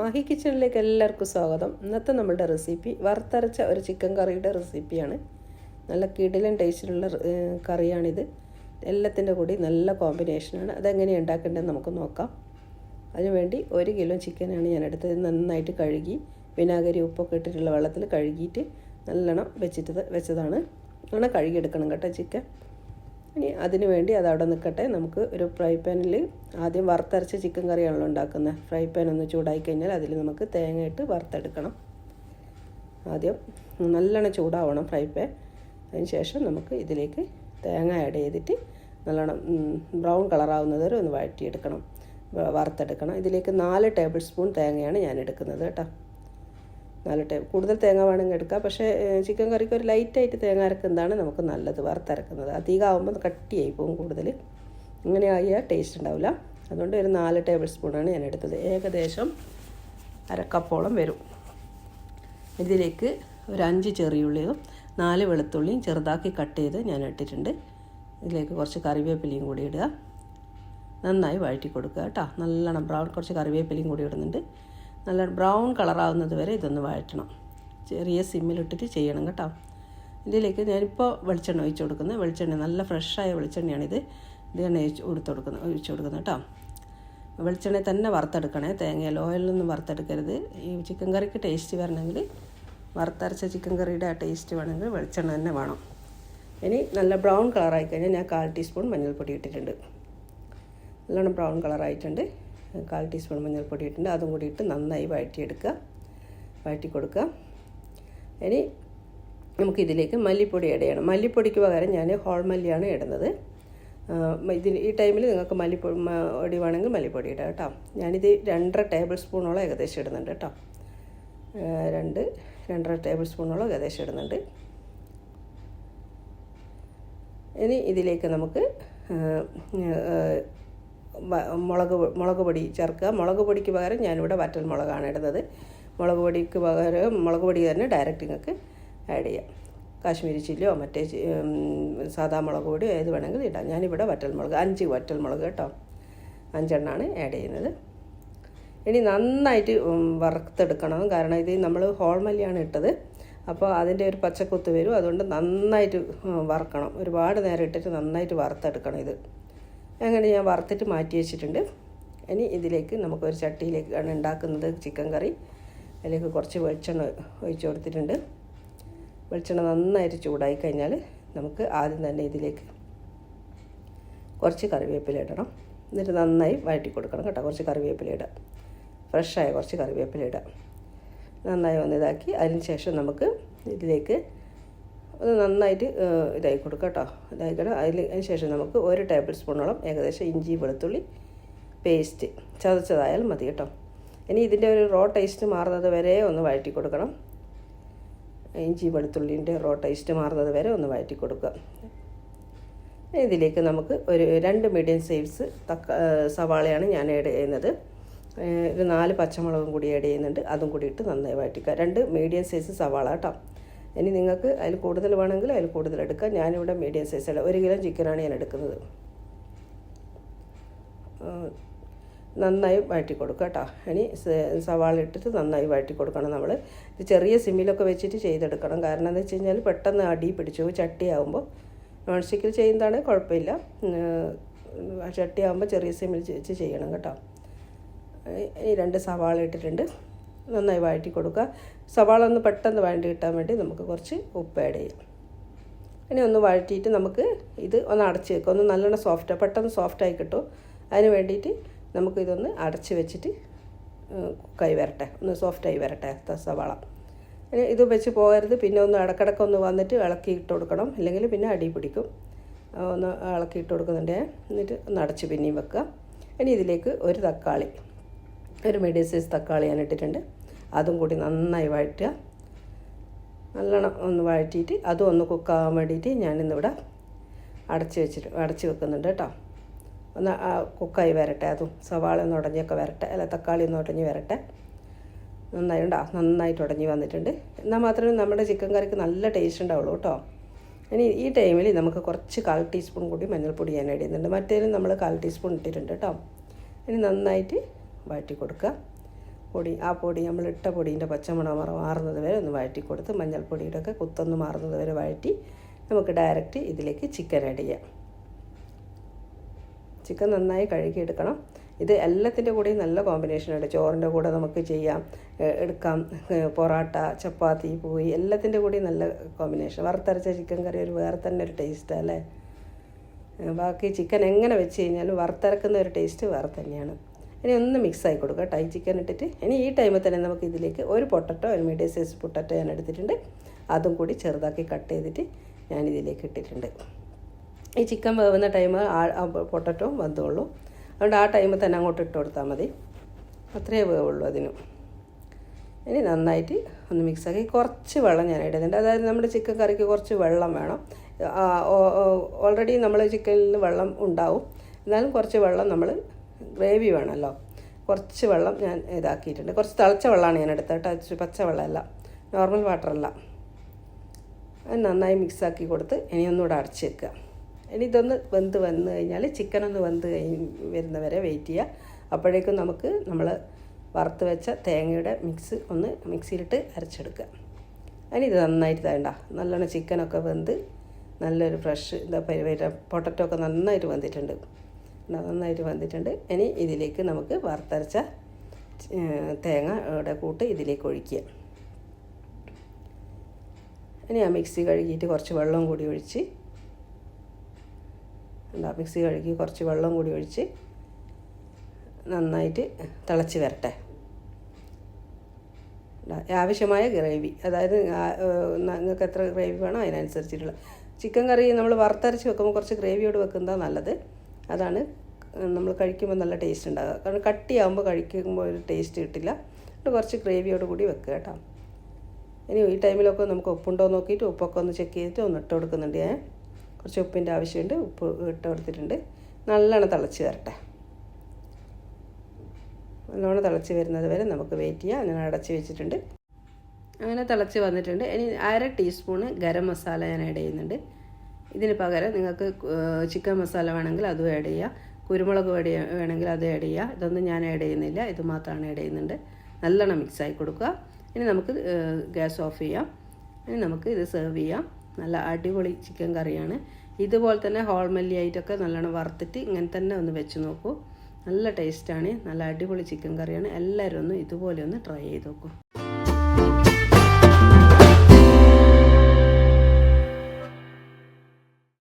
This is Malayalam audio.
മാഹി കിച്ചണിലേക്ക് എല്ലാവർക്കും സ്വാഗതം. ഇന്നത്തെ നമ്മളുടെ റെസിപ്പി വറുത്തരച്ച ഒരു ചിക്കൻ കറിയുടെ റെസിപ്പിയാണ്. നല്ല കിടിലൻ ടേസ്റ്റിലുള്ള കറിയാണിത്. എല്ലാത്തിന്റെ കൂടി നല്ല കോമ്പിനേഷനാണ് അതെങ്ങനെ ഉണ്ടാക്കേണ്ടതെന്ന് നമുക്ക് നോക്കാം. അതിനുവേണ്ടി ഒരു കിലോ ചിക്കനാണ് ഞാൻ എടുത്തത് നന്നായിട്ട് കഴുകി വിനാഗിരി ഉപ്പൊക്കെ ഇട്ടിട്ടുള്ള വെള്ളത്തിൽ കഴുകിയിട്ട് നല്ലോണം വെച്ചിട്ട് വെച്ചതാണ്. നല്ലോണം കഴുകിയെടുക്കണം കേട്ടോ ചിക്കൻ. ഇനി അതിന് വേണ്ടി അത് അവിടെ നിൽക്കട്ടെ. നമുക്ക് ഒരു ഫ്രൈ പാനിൽ ആദ്യം വറുത്തരച്ച ചിക്കൻ കറിയാണല്ലോ ഉണ്ടാക്കുന്നത്. ഫ്രൈ പാൻ ഒന്ന് ചൂടായി കഴിഞ്ഞാൽ അതിൽ നമുക്ക് തേങ്ങ ഇട്ട് വറുത്തെടുക്കണം. ആദ്യം നല്ലോണം ചൂടാവണം ഫ്രൈ പാൻ അതിന് ശേഷം നമുക്ക് ഇതിലേക്ക് തേങ്ങ ആഡ് ചെയ്തിട്ട് നല്ലോണം ബ്രൗൺ കളറാവുന്നത് വരെ ഒന്ന് വഴറ്റിയെടുക്കണം. വറുത്തെടുക്കണം. ഇതിലേക്ക് നാല് ടേബിൾ സ്പൂൺ തേങ്ങയാണ് ഞാൻ എടുക്കുന്നത് കേട്ടോ. നാല് ടൈം കൂടുതൽ തേങ്ങ വേണമെങ്കിൽ എടുക്കാം. പക്ഷേ ചിക്കൻ കറിക്ക് ഒരു ലൈറ്റായിട്ട് തേങ്ങ അരക്കുന്നതാണ് നമുക്ക് നല്ലത് വറുത്തരക്കുന്നത്. അധികം ആകുമ്പോൾ കട്ടിയായി പോകും കൂടുതൽ ഇങ്ങനെ ആയാൽ ടേസ്റ്റ് ഉണ്ടാവില്ല. അതുകൊണ്ട് ഒരു നാല് ടേബിൾ സ്പൂണാണ് ഞാൻ എടുത്തത്. ഏകദേശം അരക്കപ്പോളം വരും. ഇതിലേക്ക് ഒരു അഞ്ച് ചെറിയുള്ളിയും നാല് വെളുത്തുള്ളിയും ചെറുതാക്കി കട്ട് ചെയ്ത് ഞാൻ ഇട്ടിട്ടുണ്ട്. ഇതിലേക്ക് കുറച്ച് കറിവേപ്പിലയും കൂടി ഇടുക. നന്നായി വഴറ്റി കൊടുക്കുക കേട്ടോ. നല്ലോണം ബ്രൗൺ കുറച്ച് കറിവേപ്പിലയും കൂടി ഇടുന്നുണ്ട്. നല്ല ബ്രൗൺ കളറാവുന്നത് വരെ ഇതൊന്ന് വഴറ്റണം. ചെറിയ സിമ്മിലിട്ടിട്ട് ചെയ്യണം കേട്ടോ. ഇതിലേക്ക് ഞാനിപ്പോൾ വെളിച്ചെണ്ണ ഒഴിച്ച് കൊടുക്കുന്നത്. വെളിച്ചെണ്ണ നല്ല ഫ്രഷായ വെളിച്ചെണ്ണയാണിത്. ഇത് തന്നെ ഒഴിച്ച് കൊടുത്ത് കൊടുക്കുന്നത് ഒഴിച്ച് കൊടുക്കുന്നത് കേട്ടോ. വെളിച്ചെണ്ണ തന്നെ വറുത്തെടുക്കണേ. തേങ്ങയിൽ ഓയിലൊന്നും വറുത്തെടുക്കരുത്. ഈ ചിക്കൻ കറിക്ക് ടേസ്റ്റ് വരണമെങ്കിൽ വറുത്തരച്ച ചിക്കൻ കറിയുടെ ആ ടേസ്റ്റ് വേണമെങ്കിൽ വെളിച്ചെണ്ണ തന്നെ വേണം. ഇനി നല്ല ബ്രൗൺ കളറായി കഴിഞ്ഞാൽ ഞാൻ കാൽ ടീസ്പൂൺ മഞ്ഞൾപ്പൊടി ഇട്ടിട്ടുണ്ട്. നല്ലോണം ബ്രൗൺ കളറായിട്ടുണ്ട്. കാൽ ടീസ്പൂൺ മഞ്ഞൾപ്പൊടി ഇട്ടുണ്ട് അതും കൂടി ഇട്ട് നന്നായി വഴറ്റിയെടുക്കുക. വഴറ്റി കൊടുക്കുക. ഇനി നമുക്കിതിലേക്ക് മല്ലിപ്പൊടി ആഡ് ചെയ്യണം. മല്ലിപ്പൊടിക്ക് പകരം ഞാൻ ഹോൾ മല്ലിയാണ് ഇടുന്നത്. ഇതിന് ഈ ടൈമിൽ നിങ്ങൾക്ക് മല്ലിപ്പൊടി പൊടി വേണമെങ്കിൽ മല്ലിപ്പൊടി ഇടാം കേട്ടോ. ഞാനിത് രണ്ടര ടേബിൾ സ്പൂണോളം ഏകദേശം ഇടുന്നുണ്ട് കേട്ടോ. രണ്ട് രണ്ടര ടേബിൾ സ്പൂണോളം ഏകദേശം ഇടുന്നുണ്ട്. ഇനി ഇതിലേക്ക് നമുക്ക് മുളക് മുളക് പൊടി ചേർക്കുക. മുളക് പൊടിക്ക് പകരം ഞാനിവിടെ വറ്റൽ മുളകാണ് ഇടുന്നത്. മുളക് പൊടിക്ക് പകരം മുളക് പൊടി തന്നെ ഡയറക്റ്റ് നിങ്ങൾക്ക് ആഡ് ചെയ്യാം. കാശ്മീരി ചില്ലിയോ മറ്റേ സാധാ മുളക് പൊടിയോ ഏത് വേണമെങ്കിലും ഇടാം. ഞാനിവിടെ വറ്റൽ മുളക് അഞ്ച് വറ്റൽ മുളക് കേട്ടോ. അഞ്ചെണ്ണമാണ് ആഡ് ചെയ്യുന്നത്. ഇനി നന്നായിട്ട് വറുത്തെടുക്കണം. കാരണം ഇത് നമ്മൾ ഹോൾമല്ലിയാണ് ഇട്ടത്. അപ്പോൾ അതിന്റെ ഒരു പച്ചക്കൊത്ത് വരും. അതുകൊണ്ട് നന്നായിട്ട് വറുക്കണം. ഒരുപാട് നേരം ഇട്ടിട്ട് നന്നായിട്ട് വറുത്തെടുക്കണം ഇത്. അങ്ങനെ ഞാൻ വറുത്തിട്ട് മാറ്റി വെച്ചിട്ടുണ്ട്. ഇനി ഇതിലേക്ക് നമുക്കൊരു ചട്ടിയിലേക്കാണ് ഉണ്ടാക്കുന്നത് ചിക്കൻ കറി. അതിലേക്ക് കുറച്ച് വെളിച്ചെണ്ണ ഒഴിച്ചു കൊടുത്തിട്ടുണ്ട്. വെളിച്ചെണ്ണ നന്നായിട്ട് ചൂടായി കഴിഞ്ഞാൽ നമുക്ക് ആദ്യം തന്നെ ഇതിലേക്ക് കുറച്ച് കറിവേപ്പില ഇടണം. എന്നിട്ട് നന്നായി വഴറ്റി കൊടുക്കണം കേട്ടോ. കുറച്ച് കറിവേപ്പില ഇടാം ഫ്രഷായ കുറച്ച് കറിവേപ്പില ഇടാം നന്നായി ഒന്ന് ഇതാക്കി. അതിന് ശേഷം നമുക്ക് ഇതിലേക്ക് ഒന്ന് നന്നായിട്ട് ഇതായി കൊടുക്കുക കേട്ടോ ഇതായിക്കണം അതിൽ അതിന് ശേഷം നമുക്ക് ഒരു ടേബിൾ സ്പൂണോളം ഏകദേശം ഇഞ്ചി വെളുത്തുള്ളി പേസ്റ്റ് ചതച്ചതായാലും മതി കേട്ടോ ഇനി ഇതിന്റെ ഒരു റോ ടേസ്റ്റ് മാറുന്നത് വരെ ഒന്ന് വഴറ്റി കൊടുക്കണം. ഇഞ്ചി വെളുത്തുള്ളിന്റെ റോ ടേസ്റ്റ് മാറുന്നത് വരെ ഒന്ന് വഴറ്റി കൊടുക്കുക ഇതിലേക്ക് നമുക്ക് ഒരു രണ്ട് മീഡിയം സൈസ് തക്ക സവാളയാണ് ഞാൻ ആഡ് ചെയ്യുന്നത്. ഒരു നാല് പച്ചമുളകും കൂടി ആഡ് ചെയ്യുന്നുണ്ട്. അതും കൂടിയിട്ട് നന്നായി വഴറ്റിക്കുക രണ്ട് മീഡിയം സൈസ് സവാള കേട്ടോ ഇനി നിങ്ങൾക്ക് അതിൽ കൂടുതൽ വേണമെങ്കിൽ അതിൽ കൂടുതൽ എടുക്കാം. ഞാനിവിടെ മീഡിയം സൈസാണ് ഒരു കിലോ ചിക്കനാണ് ഞാൻ എടുക്കുന്നത്. നന്നായി വഴറ്റി കൊടുക്കുക കേട്ടോ. ഇനി സവാള ഇട്ടിട്ട് നന്നായി വഴറ്റി കൊടുക്കണം നമ്മൾ ഇത് ചെറിയ സിമ്മിലൊക്കെ വെച്ചിട്ട് ചെയ്തെടുക്കണം. കാരണം എന്താ വെച്ച് കഴിഞ്ഞാൽ പെട്ടെന്ന് അടി പിടിച്ചു. ചട്ടിയാവുമ്പോൾ നോൺ സ്റ്റിക്കിൽ ചെയ്യുന്നതാണ് കുഴപ്പമില്ല. ചട്ടിയാവുമ്പോൾ ചെറിയ സിമ്മിൽ വെച്ച് ചെയ്യണം കേട്ടോ. ഇനി രണ്ട് സവാള ഇട്ടിട്ടുണ്ട്. നന്നായി വഴറ്റി കൊടുക്കുക. സവാള ഒന്ന് പെട്ടെന്ന് വഴണ്ടി കിട്ടാൻ വേണ്ടി നമുക്ക് കുറച്ച് ഉപ്പ് ആഡ് ചെയ്യാം. ഇനി ഒന്ന് വഴറ്റിയിട്ട് നമുക്ക് ഇത് ഒന്ന് അടച്ച് വെക്കുക ഒന്ന് നല്ലോണം സോഫ്റ്റ് പെട്ടെന്ന് സോഫ്റ്റായി കിട്ടും. അതിന് വേണ്ടിയിട്ട് നമുക്ക് ഇതൊന്ന് അടച്ച് വെച്ചിട്ട് കുക്കായി വരട്ടെ. ഒന്ന് സോഫ്റ്റായി വരട്ടെ സവാള. ഇത് വെച്ച് പോകരുത്. പിന്നെ ഒന്ന് ഇടക്കിടക്ക് ഒന്ന് വന്നിട്ട് ഇളക്കി ഇട്ട് കൊടുക്കണം. അല്ലെങ്കിൽ പിന്നെ അടി പിടിക്കും. ഒന്ന് ഇളക്കി ഇട്ട് കൊടുക്കുന്നുണ്ട്. എന്നിട്ട് ഒന്ന് അടച്ച് പിന്നെയും വെക്കുക. ഇനി ഇതിലേക്ക് ഒരു തക്കാളി ഒരു മീഡിയം സൈസ് തക്കാളി ഞാൻ ഇട്ടിട്ടുണ്ട്. അതും കൂടി നന്നായി വഴറ്റുക. നല്ലോണം ഒന്ന് വഴറ്റിയിട്ട് അതും ഒന്ന് കുക്കാൻ വേണ്ടിയിട്ട് ഞാനിന്നിവിടെ അടച്ച് വെച്ചിട്ട് അടച്ച് വെക്കുന്നുണ്ട് കേട്ടോ. ഒന്ന് കുക്കായി വരട്ടെ. അതും സവാള ഒന്ന് ഉടഞ്ഞൊക്കെ വരട്ടെ. അല്ല തക്കാളി ഒന്ന് ഉടഞ്ഞ് വരട്ടെ. നന്നായി ഉണ്ടോ? നന്നായിട്ട് ഉടഞ്ഞ് വന്നിട്ടുണ്ട്. എന്നാൽ മാത്രമേ നമ്മുടെ ചിക്കൻ കറിക്ക് നല്ല ടേസ്റ്റ് ഉണ്ടാവുള്ളൂ കേട്ടോ. ഇനി ഈ ടൈമിൽ നമുക്ക് കുറച്ച് കാൽ ടീസ്പൂൺ കൂടി മഞ്ഞൾപ്പൊടി ഞാൻ ഇടുന്നുണ്ട്. മറ്റേതിലും നമ്മൾ കാൽ ടീസ്പൂൺ ഇട്ടിട്ടുണ്ട് കേട്ടോ. ഇനി നന്നായിട്ട് വഴറ്റി കൊടുക്കുക. പൊടി ആ പൊടി നമ്മൾ ഇട്ട പൊടീന്റെ പച്ചമുളക് മറ മാറുന്നത് വരെ ഒന്ന് വഴറ്റി കൊടുത്ത് മഞ്ഞൾപ്പൊടിയുടെ ഒക്കെ കുത്തൊന്ന് മാറുന്നത് വരെ വഴറ്റി നമുക്ക് ഡയറക്റ്റ് ഇതിലേക്ക് ചിക്കൻ ആഡ് ചെയ്യാം. ചിക്കൻ നന്നായി കഴുകിയെടുക്കണം. ഇത് എല്ലാത്തിന്റെ കൂടെയും നല്ല കോമ്പിനേഷനുണ്ട് ചോറിന്റെ കൂടെ നമുക്ക് ചെയ്യാം എടുക്കാം പൊറോട്ട ചപ്പാത്തി പൂയി എല്ലാത്തിന്റെ കൂടെയും നല്ല കോമ്പിനേഷൻ വറുത്തരച്ച ചിക്കൻ കറി ഒരു വേറെ തന്നെ ഒരു ടേസ്റ്റാണ് അല്ലേ? ബാക്കി ചിക്കൻ എങ്ങനെ വെച്ച് കഴിഞ്ഞാലും വറുത്തരക്കുന്ന ഒരു ടേസ്റ്റ് വേറെ തന്നെയാണ്. ഇനി ഒന്ന് മിക്സ് ആയി കൊടുക്കുക ടൈ ചിക്കൻ ഇട്ടിട്ട്. ഇനി ഈ ടൈമിൽ തന്നെ നമുക്ക് ഇതിലേക്ക് ഒരു പൊട്ടറ്റോ ഒരു മീഡിയം സൈസ് പൊട്ടറ്റോ ഞാൻ എടുത്തിട്ടുണ്ട്. അതും കൂടി ചെറുതാക്കി കട്ട് ചെയ്തിട്ട് ഞാൻ ഇതിലേക്ക് ഇട്ടിട്ടുണ്ട്. ഈ ചിക്കൻ വേവുന്ന ടൈം ആ പൊട്ടറ്റോ വന്നോളൂ അതുകൊണ്ട് ആ ടൈമിൽ തന്നെ അങ്ങോട്ട് ഇട്ട് കൊടുത്താൽ മതി. അത്രയേ വേവുള്ളൂ അതിനും. ഇനി നന്നായിട്ട് ഒന്ന് മിക്സാക്കി കുറച്ച് വെള്ളം ഞാൻ ഇടുന്നുണ്ട് അതായത് നമ്മുടെ ചിക്കൻ കറിക്ക് കുറച്ച് വെള്ളം വേണം. ഓൾറെഡി നമ്മൾ ചിക്കനിൽ വെള്ളം ഉണ്ടാവും. എന്നാലും കുറച്ച് വെള്ളം നമ്മൾ ഗ്രേവി വേണമല്ലോ. കുറച്ച് വെള്ളം ഞാൻ ഇതാക്കിയിട്ടുണ്ട്. കുറച്ച് തിളച്ച വെള്ളമാണ് ഞാൻ എടുത്തത് കേട്ടോ. പച്ച വെള്ളമല്ല നോർമൽ വാട്ടറല്ല അത് നന്നായി മിക്സാക്കി കൊടുത്ത് ഇനി ഒന്നുകൂടെ അടച്ച് വെക്കുക. ഇനി ഇതൊന്ന് വെന്ത് വന്ന് കഴിഞ്ഞാൽ ചിക്കൻ ഒന്ന് വെന്ത് കഴിഞ്ഞ് വരുന്നവരെ വെയിറ്റ് ചെയ്യുക. അപ്പോഴേക്കും നമുക്ക് നമ്മൾ വറുത്ത് വെച്ച തേങ്ങയുടെ മിക്സ് ഒന്ന് മിക്സിയിലിട്ട് അരച്ചെടുക്കുക. അതിന് ഇത് നന്നായിട്ട് വേണ്ട നല്ലോണം ചിക്കനൊക്കെ വെന്ത് നല്ലൊരു ഫ്രഷ് എന്താ പൊട്ടറ്റോ ഒക്കെ നന്നായിട്ട് വെന്തിട്ടുണ്ട്. നന്നായിട്ട് വന്നിട്ടുണ്ട്. ഇനി ഇതിലേക്ക് നമുക്ക് വറുത്തരച്ച തേങ്ങ തേങ്ങയുടെ കൂട്ട് ഇതിലേക്ക് ഒഴിക്കുക. ഇനി ആ മിക്സി കഴുകിയിട്ട് കുറച്ച് വെള്ളം കൂടി ഒഴിച്ച് എന്താ മിക്സി കഴുകി കുറച്ച് വെള്ളം കൂടി ഒഴിച്ച് നന്നായിട്ട് തിളച്ച് വരട്ടെ. ആവശ്യമായ ഗ്രേവി അതായത് നിങ്ങൾക്ക് എത്ര ഗ്രേവി വേണോ അതിനനുസരിച്ചിട്ടുള്ള. ചിക്കൻ കറി നമ്മൾ വറുത്തരച്ച് വെക്കുമ്പോൾ കുറച്ച് ഗ്രേവിയോട് വെക്കുന്നതാണ് നല്ലത്. അതാണ് നമ്മൾ കഴിക്കുമ്പോൾ നല്ല ടേസ്റ്റ് ഉണ്ടാകുക കാരണം കട്ടിയാകുമ്പോൾ കഴിക്കുമ്പോൾ ഒരു ടേസ്റ്റ് കിട്ടില്ല. എന്നിട്ട് കുറച്ച് ഗ്രേവിയോട് കൂടി വെക്കുക കേട്ടോ. ഇനി ഈ ടൈമിലൊക്കെ നമുക്ക് ഉപ്പുണ്ടോ നോക്കിയിട്ട് ഉപ്പൊക്കെ ഒന്ന് ചെക്ക് ചെയ്തിട്ട് ഒന്ന് ഇട്ട് കൊടുക്കുന്നുണ്ട് ഞാൻ. കുറച്ച് ഉപ്പിന്റെ ആവശ്യമുണ്ട്. ഉപ്പ് ഇട്ട് കൊടുത്തിട്ടുണ്ട്. നല്ലോണം തിളച്ച് വരട്ടെ. നല്ലോണം തിളച്ച് വരുന്നത് വരെ നമുക്ക് വെയിറ്റ് ചെയ്യാം. ഞാൻ അടച്ച് വെച്ചിട്ടുണ്ട്. അങ്ങനെ തിളച്ച് വന്നിട്ടുണ്ട്. ഇനി അര ടീസ്പൂണ് ഗരം മസാല ഞാൻ ആഡ് ചെയ്യുന്നുണ്ട്. ഇതിന് പകരം നിങ്ങൾക്ക് ചിക്കൻ മസാല വേണമെങ്കിൽ അതും ആഡ് ചെയ്യാം. കുരുമുളക് പൊടി വേണമെങ്കിൽ അത് ആഡ് ചെയ്യുക ഇതൊന്നും ഞാൻ ആഡ് ചെയ്യുന്നില്ല. ഇത് മാത്രമാണ് ആഡ് ചെയ്യുന്നുണ്ട്. നല്ലോണം മിക്സ് ആയി കൊടുക്കുക. ഇനി നമുക്ക് ഗ്യാസ് ഓഫ് ചെയ്യാം. ഇനി നമുക്ക് ഇത് സെർവ് ചെയ്യാം. നല്ല അടിപൊളി ചിക്കൻ കറിയാണ്. ഇതുപോലെ തന്നെ ഹോൾമല്ലി ആയിട്ടൊക്കെ നല്ലോണം വറുത്തിട്ട് ഇങ്ങനെ തന്നെ ഒന്ന് വെച്ച് നോക്കൂ. നല്ല ടേസ്റ്റാണ് നല്ല അടിപൊളി ചിക്കൻ കറിയാണ്. എല്ലാവരും ഒന്ന് ഇതുപോലെ ഒന്ന് ട്രൈ ചെയ്ത് നോക്കൂ.